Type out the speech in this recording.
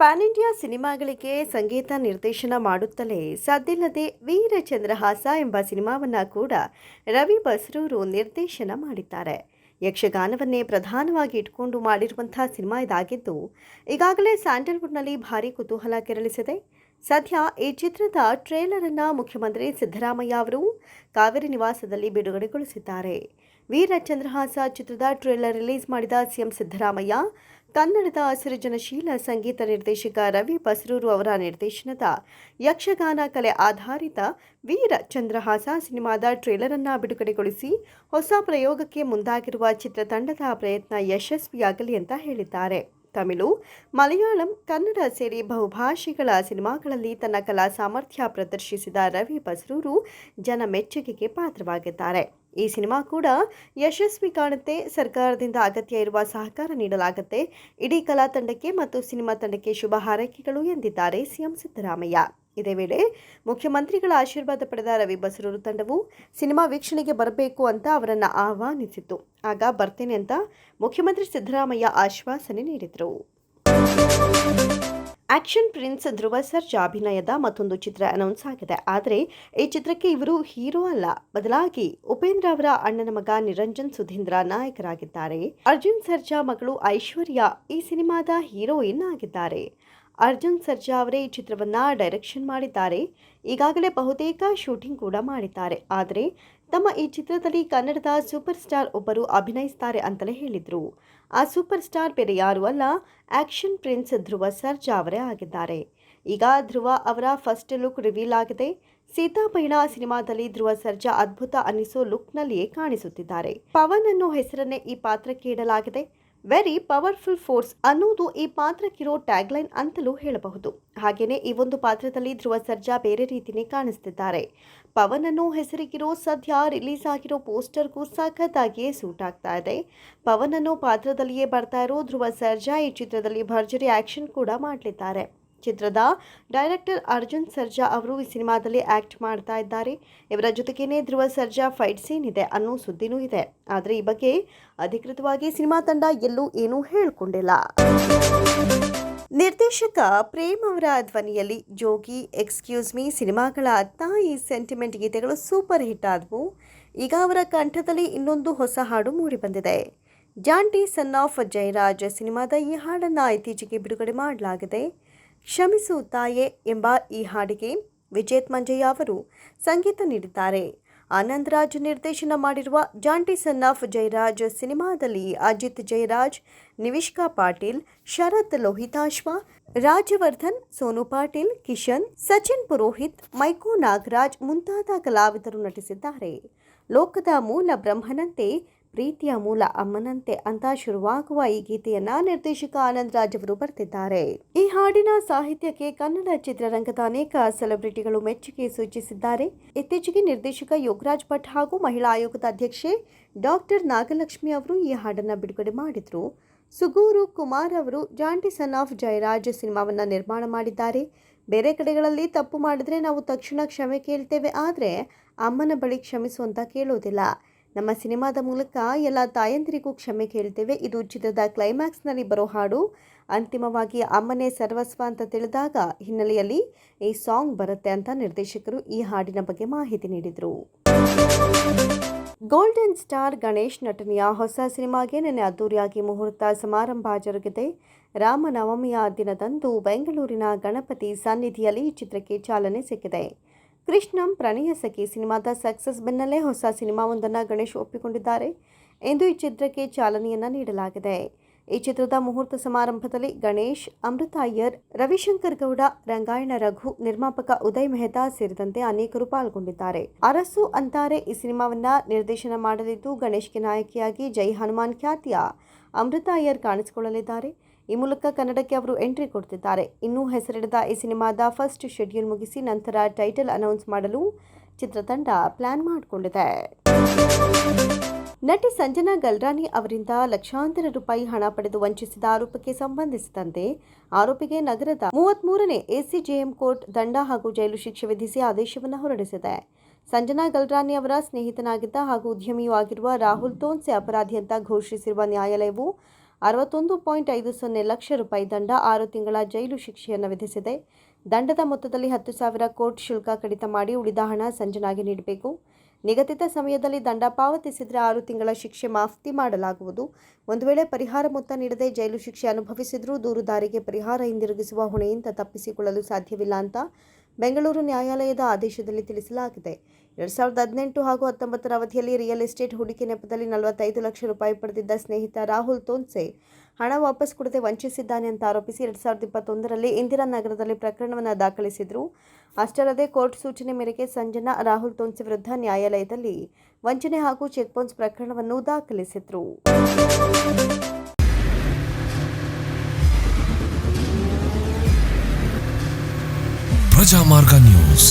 PAN India ಸಿನಿಮಾಗಳಿಗೆ ಸಂಗೀತ ನಿರ್ದೇಶನ ಮಾಡುತ್ತಲೇ ಸದ್ದಿಲ್ಲದೆ ವೀರಚಂದ್ರಹಾಸ ಎಂಬ ಸಿನಿಮಾವನ್ನ ಕೂಡ ರವಿ ಬಸ್ರೂರು ನಿರ್ದೇಶನ ಮಾಡಿದ್ದಾರೆ. ಯಕ್ಷಗಾನವನ್ನೇ ಪ್ರಧಾನವಾಗಿ ಇಟ್ಕೊಂಡು ಮಾಡಿರುವಂತಹ ಸಿನಿಮಾ ಇದಾಗಿದ್ದು, ಈಗಾಗಲೇ ಸ್ಯಾಂಡಲ್ವುಡ್ನಲ್ಲಿ ಭಾರೀ ಕುತೂಹಲ ಕೆರಳಿಸಿದೆ. ಸದ್ಯ ಈ ಚಿತ್ರದ ಟ್ರೇಲರ್ ಅನ್ನ ಮುಖ್ಯಮಂತ್ರಿ ಸಿದ್ದರಾಮಯ್ಯ ಅವರು ಕಾವೇರಿ ನಿವಾಸದಲ್ಲಿ ಬಿಡುಗಡೆಗೊಳಿಸಿದ್ದಾರೆ. ವೀರಚಂದ್ರಹಾಸ ಚಿತ್ರದ ಟ್ರೇಲರ್ ರಿಲೀಸ್ ಮಾಡಿದ ಸಿಎಂ ಸಿದ್ದರಾಮಯ್ಯ ಕನ್ನಡದ ಸೃಜನಶೀಲ ಸಂಗೀತ ನಿರ್ದೇಶಕ ರವಿ ಬಸರೂರು ಅವರ ನಿರ್ದೇಶನದ ಯಕ್ಷಗಾನ ಕಲೆ ಆಧಾರಿತ ವೀರ ಚಂದ್ರಹಾಸ ಸಿನಿಮಾದ ಟ್ರೇಲರ್ ಅನ್ನು ಬಿಡುಗಡೆಗೊಳಿಸಿ ಹೊಸ ಪ್ರಯೋಗಕ್ಕೆ ಮುಂದಾಗಿರುವ ಚಿತ್ರತಂಡದ ಪ್ರಯತ್ನ ಯಶಸ್ವಿಯಾಗಲಿ ಅಂತ ಹೇಳಿದ್ದಾರೆ. ತಮಿಳು, ಮಲಯಾಳಂ, ಕನ್ನಡ ಸೇರಿ ಬಹುಭಾಷೆಗಳ ಸಿನಿಮಾಗಳಲ್ಲಿ ತನ್ನ ಕಲಾ ಸಾಮರ್ಥ್ಯ ಪ್ರದರ್ಶಿಸಿದ ರವಿ ಬಸರೂರು ಜನ ಮೆಚ್ಚುಗೆಗೆ ಪಾತ್ರವಾಗಿದ್ದಾರೆ. ಈ ಸಿನಿಮಾ ಕೂಡ ಯಶಸ್ವಿ ಕಾಣುತ್ತೆ. ಸರ್ಕಾರದಿಂದ ಅಗತ್ಯ ಇರುವ ಸಹಕಾರ ನೀಡಲಾಗುತ್ತೆ. ಇಡೀ ಕಲಾ ತಂಡಕ್ಕೆ ಮತ್ತು ಸಿನಿಮಾ ತಂಡಕ್ಕೆ ಶುಭ ಹಾರೈಕೆಗಳು ಎಂದಿದ್ದಾರೆ ಸಿಎಂ ಸಿದ್ದರಾಮಯ್ಯ. ಇದೇ ವೇಳೆ ಮುಖ್ಯಮಂತ್ರಿಗಳ ಆಶೀರ್ವಾದ ಪಡೆದ ರವಿ ಬಸರೂರು ತಂಡವು ಸಿನಿಮಾ ವೀಕ್ಷಣೆಗೆ ಬರಬೇಕು ಅಂತ ಅವರನ್ನು ಆಹ್ವಾನಿಸಿತ್ತು. ಆಗ ಬರ್ತೇನೆ ಅಂತ ಮುಖ್ಯಮಂತ್ರಿ ಸಿದ್ದರಾಮಯ್ಯ ಆಶ್ವಾಸನೆ ನೀಡಿದರು. ಆಕ್ಷನ್ ಪ್ರಿನ್ಸ್ ಧ್ರುವ ಸರ್ಜ್ ಅಭಿನಯದ ಮತ್ತೊಂದು ಚಿತ್ರ ಅನೌನ್ಸ್ ಆಗಿದೆ. ಆದರೆ ಈ ಚಿತ್ರಕ್ಕೆ ಇವರು ಹೀರೋ ಅಲ್ಲ. ಬದಲಾಗಿ ಉಪೇಂದ್ರ ಅವರ ಅಣ್ಣನ ಮಗ ನಿರಂಜನ್ ಸುಧೀಂದ್ರ ನಾಯಕರಾಗಿದ್ದಾರೆ. ಅರ್ಜುನ್ ಸರ್ಜಾ ಮಗಳು ಐಶ್ವರ್ಯ ಈ ಸಿನಿಮಾದ ಹೀರೋಯಿನ್ ಆಗಿದ್ದಾರೆ. ಅರ್ಜುನ್ ಸರ್ಜಾ ಅವರೇ ಈ ಚಿತ್ರವನ್ನ ಡೈರೆಕ್ಷನ್ ಮಾಡಿದ್ದಾರೆ. ಈಗಾಗಲೇ ಬಹುತೇಕ ಶೂಟಿಂಗ್ ಕೂಡ ಮಾಡಿದ್ದಾರೆ. ಆದರೆ ತಮ್ಮ ಈ ಚಿತ್ರದಲ್ಲಿ ಕನ್ನಡದ ಸೂಪರ್ ಸ್ಟಾರ್ ಒಬ್ಬರು ಅಭಿನಯಿಸ್ತಾರೆ ಅಂತಲೇ ಹೇಳಿದರು. ಆ ಸೂಪರ್ ಸ್ಟಾರ್ ಬೇರೆ ಯಾರು ಅಲ್ಲ ಆ್ಯಕ್ಷನ್ ಪ್ರಿನ್ಸ್ ಧ್ರುವ ಸರ್ಜಾ ಅವರೇ ಆಗಿದ್ದಾರೆ. ಈಗ ಧ್ರುವ ಅವರ ಫಸ್ಟ್ ಲುಕ್ ರಿವೀಲ್ ಆಗಿದೆ. ಸೀತಾಪಯಣ ಸಿನಿಮಾದಲ್ಲಿ ಧ್ರುವ ಸರ್ಜಾ ಅದ್ಭುತ ಅನಿಸೋ ಲುಕ್ನಲ್ಲಿಯೇ ಕಾಣಿಸುತ್ತಿದ್ದಾರೆ. ಪವನ್ ಅನ್ನೋ ಹೆಸರನ್ನೇ ಈ ಪಾತ್ರಕ್ಕೆ ಇಡಲಾಗಿದೆ. ವೆರಿ ಪವರ್ಫುಲ್ ಫೋರ್ಸ್ ಅನ್ನೋದು ಈ ಪಾತ್ರಕ್ಕಿರೋ ಟ್ಯಾಗ್ಲೈನ್ ಅಂತಲೂ ಹೇಳಬಹುದು. ಹಾಗೆಯೇ ಈ ಒಂದು ಪಾತ್ರದಲ್ಲಿ ಧ್ರುವ ಸರ್ಜಾ ಬೇರೆ ರೀತಿಯೇ ಕಾಣಿಸ್ತಿದ್ದಾರೆ. ಪವನ್ ಅನ್ನೋ ಹೆಸರಿಗಿರೋ ಸದ್ಯ ರಿಲೀಸ್ ಆಗಿರೋ ಪೋಸ್ಟರ್ಗೂ ಸಖತ್ತಾಗಿಯೇ ಸೂಟ್ ಆಗ್ತಾ ಇದೆ. ಪವನ್ ಅನ್ನೋ ಪಾತ್ರದಲ್ಲಿಯೇ ಬರ್ತಾ ಇರೋ ಧ್ರುವ ಸರ್ಜಾ ಈ ಚಿತ್ರದಲ್ಲಿ ಭರ್ಜರಿ ಆ್ಯಕ್ಷನ್ ಕೂಡ ಮಾಡಲಿದ್ದಾರೆ. ಚಿತ್ರದ ಡೈರೆಕ್ಟರ್ ಅರ್ಜುನ್ ಸರ್ಜಾ ಅವರು ಈ ಸಿನಿಮಾದಲ್ಲಿ ಆಕ್ಟ್ ಮಾಡ್ತಾ ಇದ್ದಾರೆ. ಇವರ ಜೊತೆಗೇನೆ ಧ್ರುವ ಸರ್ಜಾ ಫೈಟ್ ಸೀನ್ ಇದೆ ಅನ್ನೋ ಸುದ್ದಿನೂ ಇದೆ. ಆದರೆ ಈ ಬಗ್ಗೆ ಅಧಿಕೃತವಾಗಿ ಸಿನಿಮಾ ತಂಡ ಎಲ್ಲೂ ಏನೂ ಹೇಳಿಕೊಂಡಿಲ್ಲ. ನಿರ್ದೇಶಕ ಪ್ರೇಮ್ ಅವರ ಧ್ವನಿಯಲ್ಲಿ ಜೋಗಿ ಎಕ್ಸ್ಕ್ಯೂಸ್ ಮೀ ಸಿನಿಮಾಗಳ ತಾಯಿ ಸೆಂಟಿಮೆಂಟ್ ಗೀತೆಗಳು ಸೂಪರ್ ಹಿಟ್ ಆದವು. ಈಗ ಅವರ ಕಂಠದಲ್ಲಿ ಇನ್ನೊಂದು ಹೊಸ ಹಾಡು ಮೂಡಿಬಂದಿದೆ. ಜಾಂಟಿ ಸನ್ ಆಫ್ ಜಯರಾಜ್ ಸಿನಿಮಾದ ಈ ಹಾಡನ್ನು ಇತ್ತೀಚೆಗೆ ಬಿಡುಗಡೆ ಮಾಡಲಾಗಿದೆ. ಕ್ಷಮಿಸು ತಾಯೆ ಎಂಬ ಈ ಹಾಡಿಗೆ ವಿಜೇತ್ ಮಂಜಯ್ಯ ಅವರು ಸಂಗೀತ ನೀಡಿದ್ದಾರೆ. ಆನಂದ್ ರಾಜ್ ನಿರ್ದೇಶನ ಮಾಡಿರುವ ಜಾಂಟಿ ಸನ್ ಆಫ್ ಜಯರಾಜ್ ಸಿನಿಮಾದಲ್ಲಿ ಅಜಿತ್ ಜಯರಾಜ್ ನಿವಿಷ್ಕಾ ಪಾಟೀಲ್, ಶರತ್ ಲೋಹಿತಾಶ್ವ ರಾಜವರ್ಧನ್ ಸೋನು ಪಾಟೀಲ್, ಕಿಶನ್, ಸಚಿನ್ ಪುರೋಹಿತ್, ಮೈಕೋ ನಾಗರಾಜ್ ಮುಂತಾದ ಕಲಾವಿದರು ನಟಿಸಿದ್ದಾರೆ. ಲೋಕದ ಮೂಲ ಬ್ರಹ್ಮನಂತೆ ಪ್ರೀತಿಯ ಮೂಲ ಅಮ್ಮನಂತೆ ಅಂತ ಶುರುವಾಗುವ ಈ ಗೀತೆಯನ್ನ ನಿರ್ದೇಶಕ ಆನಂದ್ ರಾಜ್ ಅವರು ಬರೆದಿದ್ದಾರೆ ಈ ಹಾಡಿನ ಸಾಹಿತ್ಯಕ್ಕೆ ಕನ್ನಡ ಚಿತ್ರರಂಗದ ಅನೇಕ ಸೆಲೆಬ್ರಿಟಿಗಳು ಮೆಚ್ಚುಗೆ ಸೂಚಿಸಿದ್ದಾರೆ. ಇತ್ತೀಚೆಗೆ ನಿರ್ದೇಶಕ ಯೋಗರಾಜ್ ಭಟ್ ಹಾಗೂ ಮಹಿಳಾ ಆಯೋಗದ ಅಧ್ಯಕ್ಷೆ ಡಾಕ್ಟರ್ ನಾಗಲಕ್ಷ್ಮಿ ಅವರು ಈ ಹಾಡನ್ನ ಬಿಡುಗಡೆ ಮಾಡಿದ್ರು. ಸುಗೂರು ಕುಮಾರ್ ಅವರು ಜಾಂಟಿ ಸನ್ ಆಫ್ ಜಯರಾಜ್ ಸಿನಿಮಾವನ್ನ ನಿರ್ಮಾಣ ಮಾಡಿದ್ದಾರೆ. ಬೇರೆ ಕಡೆಗಳಲ್ಲಿ ತಪ್ಪು ಮಾಡಿದ್ರೆ ನಾವು ತಕ್ಷಣ ಕ್ಷಮೆ ಕೇಳ್ತೇವೆ, ಆದರೆ ಅಮ್ಮನ ಬಳಿ ಕ್ಷಮಿಸುವಂತ ಕೇಳೋದಿಲ್ಲ. ನಮ್ಮ ಸಿನಿಮಾದ ಮೂಲಕ ಎಲ್ಲ ತಾಯಂದಿರಿಗೂ ಕ್ಷಮೆ ಕೇಳ್ತೇವೆ. ಇದು ಚಿತ್ರದ ಕ್ಲೈಮ್ಯಾಕ್ಸ್ನಲ್ಲಿ ಬರೋ ಹಾಡು. ಅಂತಿಮವಾಗಿ ಅಮ್ಮನೇ ಸರ್ವಸ್ವ ಅಂತ ತಿಳಿದಾಗ ಹಿನ್ನೆಲೆಯಲ್ಲಿ ಈ ಸಾಂಗ್ ಬರುತ್ತೆ ಅಂತ ನಿರ್ದೇಶಕರು ಈ ಹಾಡಿನ ಬಗ್ಗೆ ಮಾಹಿತಿ ನೀಡಿದರು. ಗೋಲ್ಡನ್ ಸ್ಟಾರ್ ಗಣೇಶ್ ನಟನೆಯ ಹೊಸ ಸಿನಿಮಾಗೆ ನಿನ್ನೆ ಅದ್ದೂರಿಯಾಗಿ ಮುಹೂರ್ತ ಸಮಾರಂಭ ಜರುಗಿದೆ. ರಾಮನವಮಿಯ ದಿನದಂದು ಬೆಂಗಳೂರಿನ ಗಣಪತಿ ಸನ್ನಿಧಿಯಲ್ಲಿ ಚಿತ್ರಕ್ಕೆ ಚಾಲನೆ ಸಿಕ್ಕಿದೆ. ಕೃಷ್ಣಂ ಪ್ರಣಯ ಸಖಿ ಸಿನಿಮಾದ ಸಕ್ಸಸ್ ಬೆನ್ನಲ್ಲೇ ಹೊಸ ಸಿನಿಮಾವೊಂದನ್ನು ಗಣೇಶ್ ಒಪ್ಪಿಕೊಂಡಿದ್ದಾರೆ ಎಂದು ಈ ಚಿತ್ರಕ್ಕೆ ಚಾಲನೆಯನ್ನು ನೀಡಲಾಗಿದೆ. ಈ ಚಿತ್ರದ ಮುಹೂರ್ತ ಸಮಾರಂಭದಲ್ಲಿ ಗಣೇಶ್, ಅಮೃತ ಅಯ್ಯರ್, ರವಿಶಂಕರ್ ಗೌಡ, ರಂಗಾಯಣ ರಘು, ನಿರ್ಮಾಪಕ ಉದಯ್ ಮೆಹ್ತಾ ಸೇರಿದಂತೆ ಅನೇಕರು ಪಾಲ್ಗೊಂಡಿದ್ದಾರೆ. ಅರಸು ಅಂತಾರೆ ಈ ಸಿನಿಮಾವನ್ನ ನಿರ್ದೇಶನ ಮಾಡಲಿದ್ದು ಗಣೇಶ್ಗೆ ನಾಯಕಿಯಾಗಿ ಜೈ ಹನುಮಾನ್ ಖ್ಯಾತಿಯ ಅಮೃತ ಅಯ್ಯರ್ ಕಾಣಿಸಿಕೊಳ್ಳಲಿದ್ದಾರೆ. ಈ ಮೂಲಕ ಕನ್ನಡಕ್ಕೆ ಅವರು ಎಂಟ್ರಿ ಕೊಡ್ತಿದ್ದಾರೆ. ಇನ್ನೂ ಹೆಸರಿಡದ ಈ ಸಿನಿಮಾದ ಫಸ್ಟ್ ಶೆಡ್ಯೂಲ್ ಮುಗಿಸಿ ನಂತರ ಟೈಟಲ್ ಅನೌನ್ಸ್ ಮಾಡಲು ಚಿತ್ರತಂಡ ಪ್ಲಾನ್ ಮಾಡಿಕೊಂಡಿದೆ. ನಟಿ ಸಂಜನಾ ಗಲ್ರಾನಿ ಅವರಿಂದ ಲಕ್ಷಾಂತರ ರೂಪಾಯಿ ಹಣ ಪಡೆದು ವಂಚಿಸಿದ ಆರೋಪಕ್ಕೆ ಸಂಬಂಧಿಸಿದಂತೆ ಆರೋಪಿಗೆ ನಗರದ ಮೂವತ್ಮೂರನೇ ಎಸಿಜೆಎಂ ಕೋರ್ಟ್ ದಂಡ ಹಾಗೂ ಜೈಲು ಶಿಕ್ಷೆ ವಿಧಿಸಿ ಆದೇಶವನ್ನು ಹೊರಡಿಸಿದೆ. ಸಂಜನಾ ಗಲ್ರಾನಿ ಅವರ ಸ್ನೇಹಿತನಾಗಿದ್ದ ಹಾಗೂ ಉದ್ಯಮಿಯೂ ಆಗಿರುವ ರಾಹುಲ್ ತೋನ್ಸೆ ಅಪರಾಧಿ ಅಂತ ಘೋಷಿಸಿರುವ ನ್ಯಾಯಾಲಯವು ಅರವತ್ತೊಂದು ಪಾಯಿಂಟ್ ಐದು ಸೊನ್ನೆ ಲಕ್ಷ ರೂಪಾಯಿ ದಂಡ ಆರು ತಿಂಗಳ ಜೈಲು ಶಿಕ್ಷೆಯನ್ನು ವಿಧಿಸಿದೆ. ದಂಡದ ಮೊತ್ತದಲ್ಲಿ ಹತ್ತು ಸಾವಿರ ಕೋರ್ಟ್ ಶುಲ್ಕ ಕಡಿತ ಮಾಡಿ ಉಳಿದ ಹಣ ಸಂಜನಾಗಿ ನೀಡಬೇಕು. ನಿಗದಿತ ಸಮಯದಲ್ಲಿ ದಂಡ ಪಾವತಿಸಿದರೆ ಆರು ತಿಂಗಳ ಶಿಕ್ಷೆ ಮಾಫ್ತಿ ಮಾಡಲಾಗುವುದು. ಒಂದು ವೇಳೆ ಪರಿಹಾರ ಮೊತ್ತ ನೀಡದೆ ಜೈಲು ಶಿಕ್ಷೆ ಅನುಭವಿಸಿದರೂ ದೂರುದಾರಿಗೆ ಪರಿಹಾರ ಹಿಂದಿರುಗಿಸುವ ಹೊಣೆಯಿಂದ ತಪ್ಪಿಸಿಕೊಳ್ಳಲು ಸಾಧ್ಯವಿಲ್ಲ ಅಂತ ಬೆಂಗಳೂರು ನ್ಯಾಯಾಲಯದ ಆದೇಶದಲ್ಲಿ ತಿಳಿಸಲಾಗಿದೆ. ಎರಡು ಸಾವಿರದ ಹದಿನೆಂಟು ಹಾಗೂ ಹತ್ತೊಂಬತ್ತರ ಅವಧಿಯಲ್ಲಿ ರಿಯಲ್ ಎಸ್ಟೇಟ್ ಹೂಡಿಕೆ ನೆಪದಲ್ಲಿ ನಲವತ್ತೈದು ಲಕ್ಷ ರೂಪಾಯಿ ಪಡೆದಿದ್ದ ಸ್ನೇಹಿತ ರಾಹುಲ್ ತೋನ್ಸೆ ಹಣ ವಾಪಸ್ ಕೊಡದೆ ವಂಚಿಸಿದ್ದಾನೆ ಅಂತ ಆರೋಪಿಸಿ ಎರಡು ಸಾವಿರದ ಇಪ್ಪತ್ತೊಂದರಲ್ಲಿ ಇಂದಿರಾನಗರದಲ್ಲಿ ಪ್ರಕರಣವನ್ನು ದಾಖಲಿಸಿದ್ರು. ಅಷ್ಟರದೆ ಕೋರ್ಟ್ ಸೂಚನೆ ಮೇರೆಗೆ ಸಂಜನಾ ರಾಹುಲ್ ತೋನ್ಸೆ ವಿರುದ್ಧ ನ್ಯಾಯಾಲಯದಲ್ಲಿ ವಂಚನೆ ಹಾಗೂ ಚೆಕ್ ಬೌನ್ಸ್ ಪ್ರಕರಣವನ್ನು ದಾಖಲಿಸಿದ್ರು. ಪ್ರಜಾಮಾರ್ಗ ನ್ಯೂಸ್.